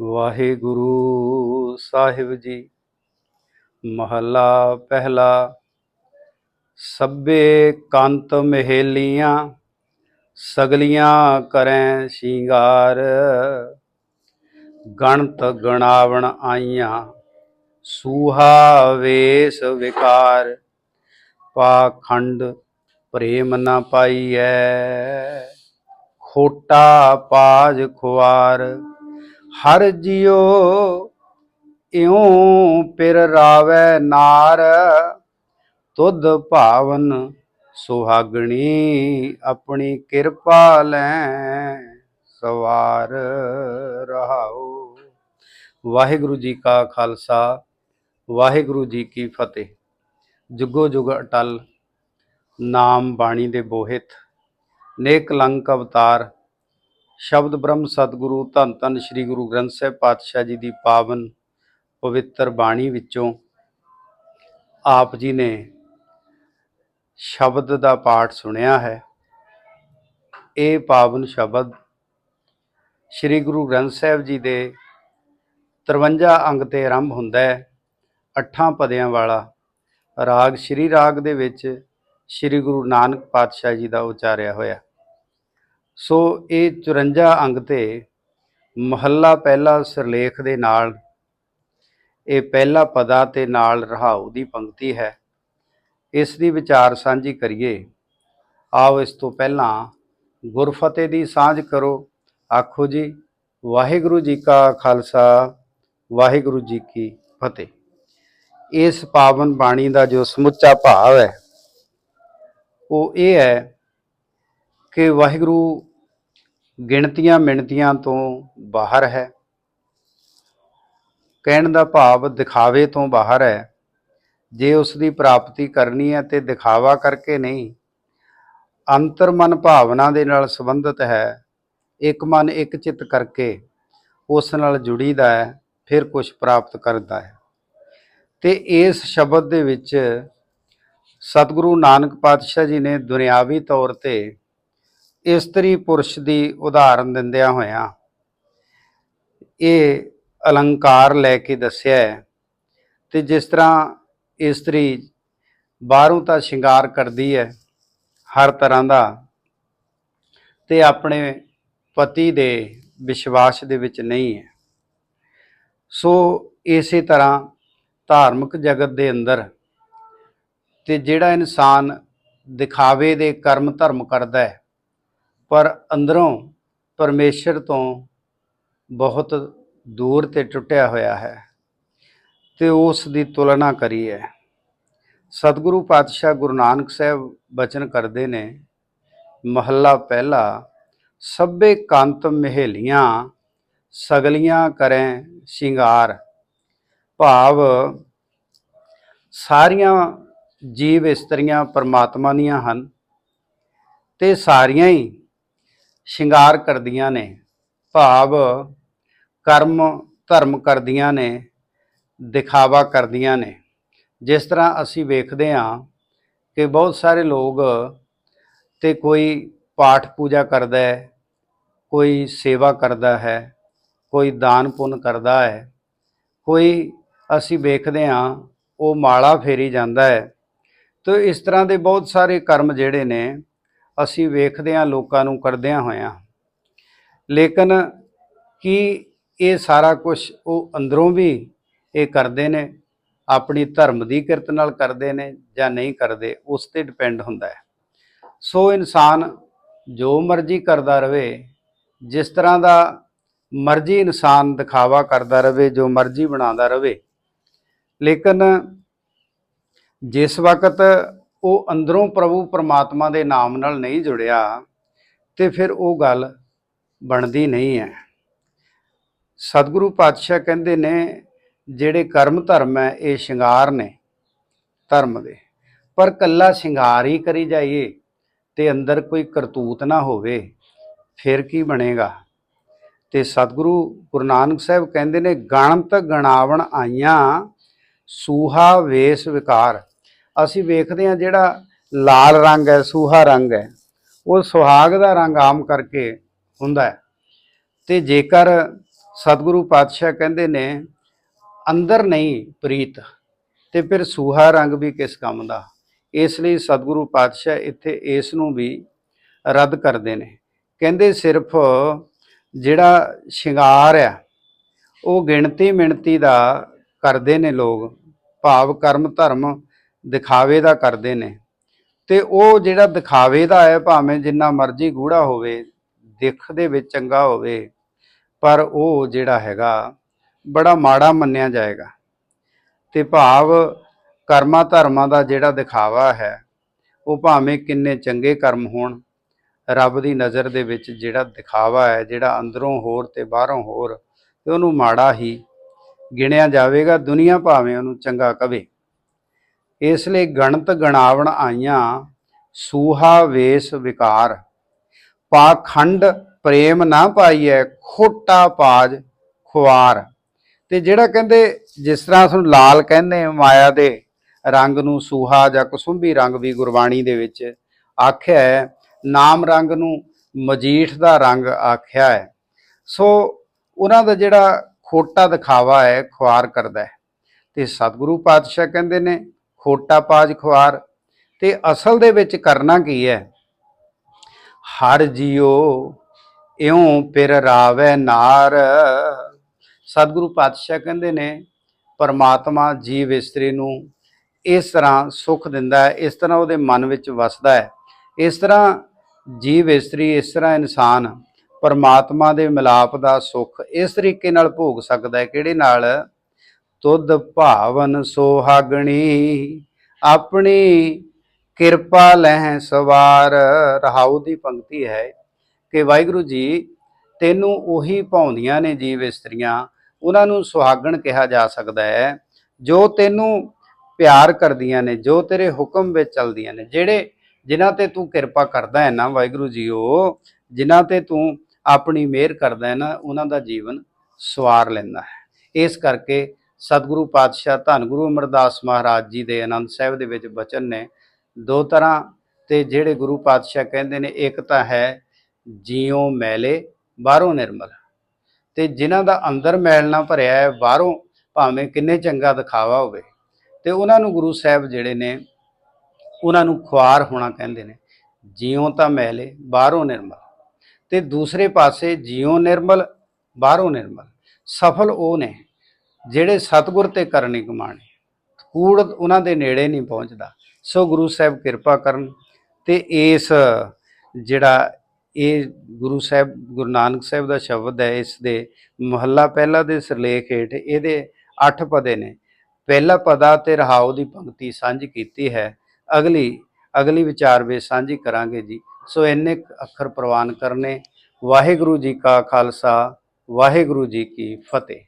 ਵਾਹਿਗੁਰੂ ਸਾਹਿਬ ਜੀ। ਮਹੱਲਾ ਪਹਿਲਾ ਸਭੇ ਕੰਤ ਮਹਿਲੀਆਂ, ਸਗਲੀਆਂ ਕਰੈ ਸ਼ਿੰਗਾਰ। ਗਣਤ ਗਣਾਵਣ ਆਈਆਂ, ਸੂਹਾ ਵੇਸ ਵਿਕਾਰ। ਪਾਖੰਡ ਪ੍ਰੇਮ ਨਾ ਪਾਈਐ, ਖੋਟਾ ਪਾਜ ਖੁਆਰ। ਹਰ ਜਿਉ ਇਉ ਪਿਰ ਰਾਵੈ ਨਾਰ। ਤੁਧ ਭਾਵਨ ਸੁਹਾਗਣੀ ਆਪਣੀ ਕਿਰਪਾ ਲੈ ਸਵਾਰ ਰਹਾਓ ਵਾਹਿਗੁਰੂ ਜੀ ਕਾ ਖਾਲਸਾ, ਵਾਹਿਗੁਰੂ ਜੀ ਕੀ ਫਤਿਹ। ਜੁਗੋ ਜੁਗ ਅਟਲ, ਨਾਮ ਬਾਣੀ ਦੇ ਬੋਹਿਤ, ਨੇਕ ਲੰਕ ਅਵਤਾਰ ਸ਼ਬਦ ਬ੍ਰਹਮ ਸਤਿਗੁਰੂ ਧੰਨ ਧੰਨ ਸ੍ਰੀ ਗੁਰੂ ਗ੍ਰੰਥ ਸਾਹਿਬ ਪਾਤਸ਼ਾਹ ਜੀ ਦੀ ਪਾਵਨ ਪਵਿੱਤਰ ਬਾਣੀ ਵਿੱਚੋਂ ਆਪ ਜੀ ਨੇ ਸ਼ਬਦ ਦਾ ਪਾਠ ਸੁਣਿਆ ਹੈ। ਇਹ ਪਾਵਨ ਸ਼ਬਦ ਸ੍ਰੀ ਗੁਰੂ ਗ੍ਰੰਥ ਸਾਹਿਬ ਜੀ ਦੇ 53 ਅੰਗ ਤੇ ਆਰੰਭ ਹੁੰਦਾ ਹੈ। ਅੱਠਾਂ ਪਦਿਆਂ ਵਾਲਾ ਰਾਗ, ਸ੍ਰੀ ਰਾਗ ਦੇ ਵਿੱਚ ਸ੍ਰੀ ਗੁਰੂ ਨਾਨਕ ਪਾਤਸ਼ਾਹ ਜੀ ਦਾ ਉਚਾਰਿਆ ਹੋਇਆ। ਸੋ ਇਹ 54 ਅੰਗ ਤੇ ਮਹੱਲਾ ਪਹਿਲਾ ਸਿਰਲੇਖ ਦੇ ਨਾਲ, ਇਹ ਪਹਿਲਾ ਪਦਾ ਤੇ ਨਾਲ ਰਹਾਉ ਦੀ ਪੰਕਤੀ ਹੈ। ਇਸ ਦੀ ਵਿਚਾਰ ਸਾਂਝੀ ਕਰੀਏ। ਆਓ ਇਸ ਤੋਂ ਪਹਿਲਾਂ ਗੁਰਫਤਿਹ ਦੀ ਸਾਂਝ ਕਰੋ। ਆਖੋ ਜੀ, ਵਾਹਿਗੁਰੂ ਜੀ ਕਾ ਖਾਲਸਾ, ਵਾਹਿਗੁਰੂ ਜੀ ਕੀ ਫਤਿਹ। ਇਸ ਪਾਵਨ ਬਾਣੀ ਦਾ ਜੋ ਸਮੁੱਚਾ ਭਾਵ ਹੈ, ਉਹ ਇਹ ਹੈ ਕਿ ਵਾਹਿਗੁਰੂ ਗਿਣਤੀਆਂ ਮਿਣਤੀਆਂ ਤੋਂ ਬਾਹਰ ਹੈ। ਕਹਿਣ ਦਾ ਭਾਵ ਦਿਖਾਵੇ ਤੋਂ ਬਾਹਰ ਹੈ। ਜੇ ਉਸ ਦੀ ਪ੍ਰਾਪਤੀ ਕਰਨੀ ਹੈ ਤੇ ਦਿਖਾਵਾ ਕਰਕੇ ਨਹੀਂ। ਅੰਤਰਮਨ ਭਾਵਨਾ ਦੇ ਨਾਲ ਸੰਬੰਧਿਤ ਹੈ। ਇੱਕ ਮਨ ਇੱਕ ਚਿੱਤ ਕਰਕੇ ਉਸ ਨਾਲ ਜੁੜੀਦਾ ਹੈ, ਫਿਰ ਕੁਝ ਪ੍ਰਾਪਤ ਕਰਦਾ ਹੈ। ਤੇ ਇਸ ਸ਼ਬਦ ਦੇ ਵਿੱਚ ਸਤਿਗੁਰੂ ਨਾਨਕ ਪਾਤਸ਼ਾਹ ਜੀ ਨੇ ਦੁਨਿਆਵੀ ਤੌਰ ਤੇ ਇਸਤਰੀ ਪੁਰਸ਼ ਦੀ ਉਦਾਹਰਨ ਦਿੰਦਿਆਂ ਹੋਇਆਂ ਇਹ ਅਲੰਕਾਰ ਲੈ ਕੇ ਦੱਸਿਆ ਹੈ ਤੇ ਜਿਸ ਤਰ੍ਹਾਂ ਇਸਤਰੀ ਬਾਹਰੋਂ ਤਾਂ ਸ਼ਿੰਗਾਰ ਕਰਦੀ ਹੈ ਹਰ ਤਰ੍ਹਾਂ ਦਾ ਤੇ ਆਪਣੇ ਪਤੀ ਦੇ ਵਿਸ਼ਵਾਸ ਦੇ ਵਿੱਚ ਨਹੀਂ ਹੈ। ਸੋ ਇਸੇ ਤਰ੍ਹਾਂ ਧਾਰਮਿਕ ਜਗਤ ਦੇ ਅੰਦਰ ਤੇ ਜਿਹੜਾ ਇਨਸਾਨ ਦਿਖਾਵੇ ਦੇ ਕਰਮ ਧਰਮ ਕਰਦਾ ਹੈ ਪਰ ਅੰਦਰੋਂ ਪਰਮੇਸ਼ਰ ਤੋਂ ਬਹੁਤ ਦੂਰ ਤੇ ਟੁੱਟਿਆ ਹੋਇਆ ਹੈ ਤੇ ਉਸ ਦੀ ਤੁਲਨਾ ਕਰੀਏ। ਸਤਿਗੁਰੂ ਪਾਤਸ਼ਾਹ ਗੁਰੂ ਨਾਨਕ ਸਾਹਿਬ ਬਚਨ ਕਰਦੇ ਨੇ, ਮਹੱਲਾ ਪਹਿਲਾ, ਸਭੇ ਕੰਤ ਮਹਿਲੀਆਂ, ਸਗਲੀਆਂ ਕਰੈ ਸ਼ਿੰਗਾਰ। ਭਾਵ ਸਾਰੀਆਂ ਜੀਵ ਇਸਤਰੀਆਂ ਪਰਮਾਤਮਾ ਦੀਆਂ ਹਨ ਤੇ ਸਾਰੀਆਂ ਹੀ ਸ਼ਿੰਗਾਰ ਕਰਦੀਆਂ ਨੇ, ਭਾਵ ਕਰਮ, ਧਰਮ ਕਰਦੀਆਂ ਨੇ, ਦਿਖਾਵਾ ਕਰਦੀਆਂ ਨੇ। ਜਿਸ ਤਰ੍ਹਾਂ ਅਸੀਂ ਵੇਖਦੇ ਹਾਂ ਕਿ ਬਹੁਤ ਸਾਰੇ ਲੋਕ ਤੇ ਕੋਈ ਪਾਠ ਪੂਜਾ ਕਰਦਾ ਹੈ, ਕੋਈ ਸੇਵਾ ਕਰਦਾ ਹੈ, ਕੋਈ ਦਾਨ ਪੁੰਨ ਕਰਦਾ ਹੈ, ਕੋਈ ਅਸੀਂ ਵੇਖਦੇ ਹਾਂ ਉਹ ਮਾਲਾ ਫੇਰੀ ਜਾਂਦਾ ਹੈ। ਤੋ ਇਸ ਤਰ੍ਹਾਂ ਦੇ ਬਹੁਤ ਸਾਰੇ ਕਰਮ ਜਿਹੜੇ ਨੇ ਅਸੀਂ ਵੇਖਦੇ ਹਾਂ, ਲੋਕਾਂ ਨੂੰ ਕਰਦਿਆਂ ਹੋਇਆਂ। ਲੇਕਿਨ ਕੀ ਇਹ ਸਾਰਾ ਕੁਝ ਉਹ ਅੰਦਰੋਂ ਵੀ ਇਹ ਕਰਦੇ ਨੇ, ਆਪਣੀ ਧਰਮ ਦੀ ਕਿਰਤ ਨਾਲ ਕਰਦੇ ਨੇ ਜਾਂ ਨਹੀਂ ਕਰਦੇ, ਉਸ ਤੇ ਡਿਪੈਂਡ ਹੁੰਦਾ ਹੈ। ਸੋ ਇਨਸਾਨ ਜੋ ਮਰਜ਼ੀ ਕਰਦਾ ਰਵੇ, ਜਿਸ ਤਰ੍ਹਾਂ ਦਾ ਮਰਜ਼ੀ ਇਨਸਾਨ ਦਿਖਾਵਾ ਕਰਦਾ ਰਵੇ, ਜੋ ਮਰਜ਼ੀ ਬਣਾਉਂਦਾ ਰਵੇ। ਲੇਕਿਨ ਜਿਸ ਵਕਤ ਉਹ ਅੰਦਰੋਂ ਪ੍ਰਭੂ ਪਰਮਾਤਮਾ ਦੇ ਨਾਮ ਨਾਲ ਨਹੀਂ ਜੁੜਿਆ ਤੇ ਫਿਰ ਉਹ ਗੱਲ ਬਣਦੀ ਨਹੀਂ ਹੈ। ਸਤਿਗੁਰੂ ਪਾਤਸ਼ਾਹ ਕਹਿੰਦੇ ਨੇ, ਜਿਹੜੇ ਕਰਮ ਧਰਮ ਹੈ, ਇਹ ਸ਼ਿੰਗਾਰ ਨੇ ਧਰਮ ਦੇ। ਪਰ ਕੱਲਾ ਸ਼ਿੰਗਾਰ ਹੀ ਕਰੀ ਜਾਈਏ ਤੇ ਅੰਦਰ ਕੋਈ ਕਰਤੂਤ ਨਾ ਹੋਵੇ, ਫਿਰ ਕੀ ਬਣੇਗਾ? ਤੇ ਸਤਿਗੁਰੂ ਗੁਰੂ ਨਾਨਕ ਸਾਹਿਬ ਕਹਿੰਦੇ ਨੇ, ਗਣਤ ਗਣਾਵਣ ਆਈਆਂ, ਸੂਹਾ ਵੇਸ ਵਿਕਾਰ। ਅਸੀਂ ਵੇਖਦੇ ਹਾਂ ਜਿਹੜਾ ਲਾਲ ਰੰਗ ਹੈ, ਸੂਹਾ ਰੰਗ ਹੈ, ਉਹ ਸੁਹਾਗ ਦਾ ਰੰਗ ਆਮ ਕਰਕੇ ਹੁੰਦਾ ਹੈ। ਤੇ ਜੇਕਰ ਸਤਿਗੁਰੂ ਪਾਤਸ਼ਾਹ ਕਹਿੰਦੇ ਨੇ, ਅੰਦਰ ਨਹੀਂ ਪ੍ਰੀਤ, ਤੇ ਫਿਰ ਸੂਹਾ ਰੰਗ ਵੀ ਕਿਸ ਕੰਮ ਦਾ? ਇਸ ਲਈ ਸਤਿਗੁਰੂ ਪਾਤਸ਼ਾਹ ਇੱਥੇ ਇਸ ਨੂੰ ਵੀ ਰੱਦ ਕਰਦੇ ਨੇ। ਕਹਿੰਦੇ ਸਿਰਫ ਜਿਹੜਾ ਸ਼ਿੰਗਾਰ ਆ ਉਹ ਗਿਣਤੀ ਮਿਣਤੀ ਦਾ ਕਰਦੇ ਨੇ ਲੋਕ। ਭਾਵ ਕਰਮ ਧਰਮ ਦਿਖਾਵੇ ਦਾ ਕਰਦੇ ਨੇ। ਤੇ ਉਹ ਜਿਹੜਾ ਦਿਖਾਵੇ ਦਾ ਹੈ, ਭਾਵੇਂ ਜਿੰਨਾ ਮਰਜ਼ੀ ਗੂੜਾ ਹੋਵੇ, ਦਿੱਖ ਦੇ ਵਿੱਚ ਚੰਗਾ ਹੋਵੇ, ਪਰ ਉਹ ਜਿਹੜਾ ਹੈਗਾ, ਬੜਾ ਮਾੜਾ ਮੰਨਿਆ ਜਾਏਗਾ। ਤੇ ਭਾਵ ਕਰਮਾਂ ਧਰਮਾਂ ਦਾ ਜਿਹੜਾ ਦਿਖਾਵਾ ਹੈ, ਉਹ ਭਾਵੇਂ ਕਿੰਨੇ ਚੰਗੇ ਕਰਮ ਹੋਣ, ਰੱਬ ਦੀ ਨਜ਼ਰ ਦੇ ਵਿੱਚ ਜਿਹੜਾ ਦਿਖਾਵਾ ਹੈ, ਜਿਹੜਾ ਅੰਦਰੋਂ ਹੋਰ ਤੇ ਬਾਹਰੋਂ ਹੋਰ, ਤੇ ਉਹਨੂੰ ਮਾੜਾ ਹੀ ਗਿਣਿਆ ਜਾਵੇਗਾ, ਦੁਨੀਆ ਭਾਵੇਂ ਉਹਨੂੰ ਚੰਗਾ ਕਵੇ। ਇਸ ਲਈ ਗਣਤ ਗਣਾਵਣ ਆਈਆਂ, ਸੂਹਾ ਵੇਸ ਵਿਕਾਰ। ਪਾਖੰਡ ਪ੍ਰੇਮ ਨਾ ਪਾਈਐ, ਖੋਟਾ ਪਾਜ ਖੁਆਰ। ਤੇ ਜਿਹੜਾ ਕਹਿੰਦੇ, ਜਿਸ ਤਰ੍ਹਾਂ ਉਸ ਨੂੰ ਲਾਲ ਕਹਿੰਦੇ ਮਾਇਆ ਦੇ, ਰੰਗ ਨੂੰ ਸੂਹਾ ਜਾਂ ਕੁਸੁੰਭੀ ਰੰਗ ਵੀ ਗੁਰਬਾਣੀ ਦੇ ਵਿੱਚ ਆਖਿਆ ਹੈ, ਨਾਮ ਰੰਗ ਨੂੰ ਮਜੀਠ ਦਾ ਰੰਗ ਆਖਿਆ ਹੈ। ਸੋ ਉਹਨਾਂ ਦਾ ਜਿਹੜਾ ਖੋਟਾ ਦਿਖਾਵਾ ਹੈ, ਖੁਆਰ ਕਰਦਾ ਹੈ। ਤੇ ਸਤਿਗੁਰੂ ਪਾਤਸ਼ਾਹ ਕਹਿੰਦੇ ਨੇ ਖੋਟਾ ਪਾਜ ਖੁਆਰ, ਤੇ ਅਸਲ ਦੇ ਵਿੱਚ ਕਰਨਾ ਕੀ ਹੈ? ਹਰ ਜੀਓ ਇਉਂ ਪਿਰ ਰਾਵੈ ਨਾਰ। ਸਤਿਗੁਰੂ ਪਾਤਸ਼ਾਹ ਕਹਿੰਦੇ ਨੇ, ਪਰਮਾਤਮਾ ਜੀਵ ਇਸਤਰੀ ਨੂੰ ਇਸ ਤਰ੍ਹਾਂ ਸੁੱਖ ਦਿੰਦਾ ਹੈ, ਇਸ ਤਰ੍ਹਾਂ ਉਹਦੇ ਮਨ ਵਿੱਚ ਵਸਦਾ ਹੈ। ਇਸ ਤਰ੍ਹਾਂ ਜੀਵ ਇਸਤਰੀ ਇਸ ਤਰ੍ਹਾਂ ਇਨਸਾਨ ਪਰਮਾਤਮਾ ਦੇ ਮਿਲਾਪ ਦਾ ਸੁੱਖ ਇਸ ਤਰੀਕੇ ਨਾਲ ਭੋਗ ਸਕਦਾ ਹੈ, ਕਿਹੜੇ ਨਾਲ? ਤੁਧ ਭਾਵਨ ਸੋਹਾਗਣੀ, ਆਪਣੀ ਕਿਰਪਾ ਲਹਿ ਸਵਾਰ। ਰਹਾਉ ਦੀ ਪੰਕਤੀ ਹੈ ਕਿ ਵਾਹਿਗੁਰੂ ਜੀ ਤੈਨੂੰ ਉਹੀ ਭਾਉਂਦੀਆਂ ਨੇ ਜੀਵ ਇਸਤਰੀਆਂ, ਉਹਨਾਂ ਨੂੰ ਸੁਹਾਗਣ ਕਿਹਾ ਜਾ ਸਕਦਾ ਹੈ, ਜੋ ਤੈਨੂੰ ਪਿਆਰ ਕਰਦੀਆਂ ਨੇ, ਜੋ ਤੇਰੇ ਹੁਕਮ ਵਿੱਚ ਚੱਲਦੀਆਂ ਨੇ, ਜਿਹੜੇ ਜਿਨ੍ਹਾਂ ਤੇ ਤੂੰ ਕਿਰਪਾ ਕਰਦਾ ਹੈ ਨਾ ਵਾਹਿਗੁਰੂ ਜੀਓ, ਜਿਨ੍ਹਾਂ ਤੇ ਤੂੰ ਆਪਣੀ ਮਿਹਰ ਕਰਦਾ ਹੈ ਨਾ, ਉਹਨਾਂ ਦਾ ਜੀਵਨ ਸਵਾਰ ਲੈਂਦਾ ਹੈ। ਇਸ ਕਰਕੇ ਸਤਿਗੁਰੂ ਪਾਤਸ਼ਾਹ ਧੰਨ ਗੁਰੂ ਅਮਰਦਾਸ ਮਹਾਰਾਜ ਜੀ ਦੇ ਆਨੰਦ ਸਾਹਿਬ ਦੇ ਵਿੱਚ ਬਚਨ ਨੇ ਦੋ ਤਰ੍ਹਾਂ ਤੇ ਜਿਹੜੇ ਗੁਰੂ ਪਾਤਸ਼ਾਹ ਕਹਿੰਦੇ ਨੇ, ਇੱਕ ਤਾਂ ਹੈ ਜੀਉ ਮੈਲੇ, ਬਾਹਰੋਂ ਨਿਰਮਲ। ਤੇ ਜਿਨ੍ਹਾਂ ਦਾ ਅੰਦਰ ਮੈਲ ਨਾ ਭਰਿਆ ਹੈ, ਬਾਹਰੋਂ ਭਾਵੇਂ ਕਿੰਨੇ ਚੰਗਾ ਦਿਖਾਵਾ ਹੋਵੇ। ਤੇ ਉਹਨਾਂ ਨੂੰ ਗੁਰੂ ਸਾਹਿਬ ਜਿਹੜੇ ਨੇ, ਉਹਨਾਂ ਨੂੰ ਖੁਆਰ ਹੋਣਾ ਕਹਿੰਦੇ ਨੇ, ਜੀਉ ਤਾਂ ਮੈਲੇ, ਬਾਹਰੋਂ ਨਿਰਮਲ। ਤੇ ਦੂਸਰੇ ਪਾਸੇ ਜੀਉ ਨਿਰਮਲ, ਬਾਹਰੋਂ ਨਿਰਮਲ। ਸਫਲ ਉਹ ਨੇ ਜਿਹੜੇ ਸਤਿਗੁਰ ਤੇ ਕਰਨੀ ਕਮਾਣੇ ਕੂੜ ਉਹਨਾਂ ਦੇ ਨੇੜੇ ਨਹੀਂ ਪਹੁੰਚਦਾ। ਸੋ ਗੁਰੂ ਸਾਹਿਬ ਕਿਰਪਾ ਕਰਨ ਤੇ ਇਸ ਜਿਹੜਾ ਇਹ ਗੁਰੂ ਸਾਹਿਬ, ਗੁਰੂ ਨਾਨਕ ਸਾਹਿਬ ਦਾ ਸ਼ਬਦ ਹੈ, ਇਸ ਦੇ ਮਹੱਲਾ ਪਹਿਲਾ ਦੇ ਸਿਰਲੇਖ ਹੇਠ ਇਹਦੇ 8 ਪਦੇ ਨੇ। ਪਹਿਲਾ ਪਦਾ ਤੇ ਰਹਾਉ ਦੀ ਪੰਕਤੀ ਸਾਂਝੀ ਕੀਤੀ ਹੈ। ਅਗਲੀ ਅਗਲੀ ਵਿਚਾਰ ਵੇ ਸਾਂਝੀ ਕਰਾਂਗੇ ਜੀ। ਸੋ ਇੰਨੇ ਅੱਖਰ ਪ੍ਰਵਾਨ ਕਰਨੇ। ਵਾਹਿਗੁਰੂ ਜੀ ਕਾ ਖਾਲਸਾ, ਵਾਹਿਗੁਰੂ ਜੀ ਕੀ ਫਤਿਹ।